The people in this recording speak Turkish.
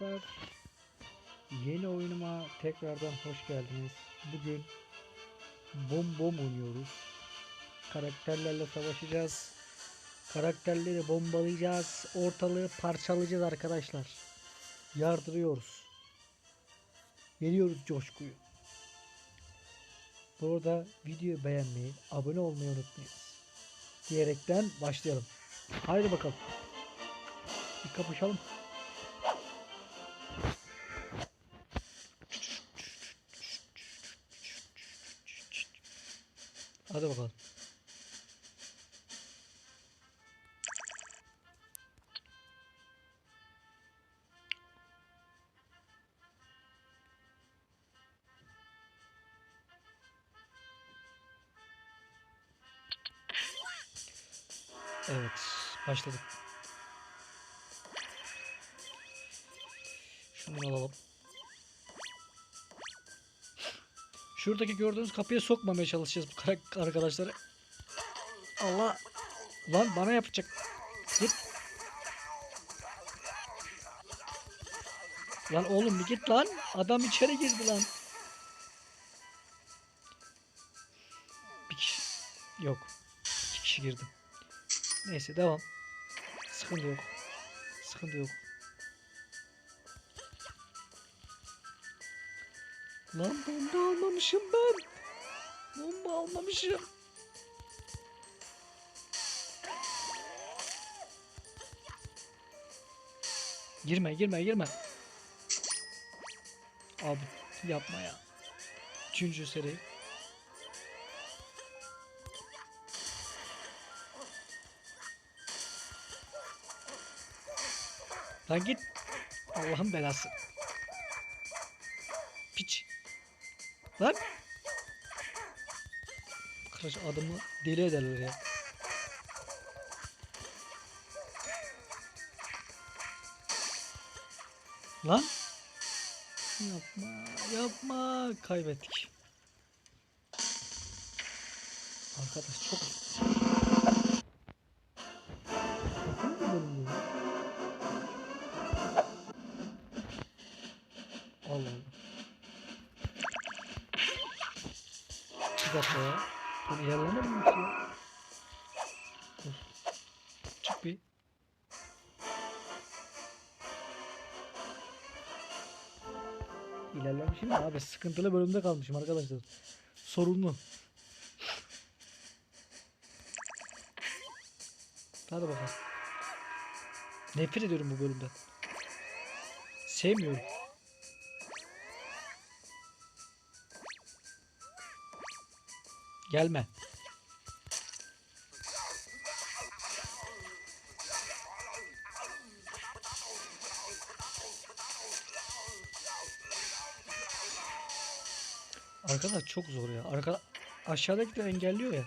Arkadaşlar, Yeni oyunuma tekrardan hoş geldiniz. Bugün bom bom oynuyoruz. Karakterlerle savaşacağız. Karakterleri bombalayacağız. Ortalığı parçalayacağız arkadaşlar. Yardırıyoruz. Veriyoruz coşkuyu. Bu arada videoyu beğenmeyi, abone olmayı unutmayınız. Diyerekten başlayalım. Haydi bakalım. Bir kapışalım. Hadi bakalım. Evet, başladık. Şunu alalım. Şuradaki gördüğünüz kapıya sokmamaya çalışacağız bu arkadaşları. Allah! Lan bana yapacak. Git. Lan oğlum bir git lan. Adam içeri girdi lan. Bir kişi. Yok. İki kişi girdi. Neyse devam. Sıkıntı yok. Sıkıntı yok. Lan bomba almamışım ben. Bomba almamışım. Girme girme girme. Abi yapma ya. Üçüncü seri. Lan git. Allah'ın belası. Piç. Lan. Arkadaş adamı deli ederler ya. Lan. Yapma, yapma. Kaybettik. Arkadaş çok... Allah Allah. Bir dakika ya. Dur ilerlemedim mi ya? Dur. Çık bir. İlerlemişim de abi sıkıntılı bölümde kalmışım arkadaşlar. Sorunlu. Hadi bakalım. Nefret ediyorum bu bölümden. Sevmiyorum. Gelme. Arkadaş çok zor ya. Arka aşağıdakiler engelliyor ya.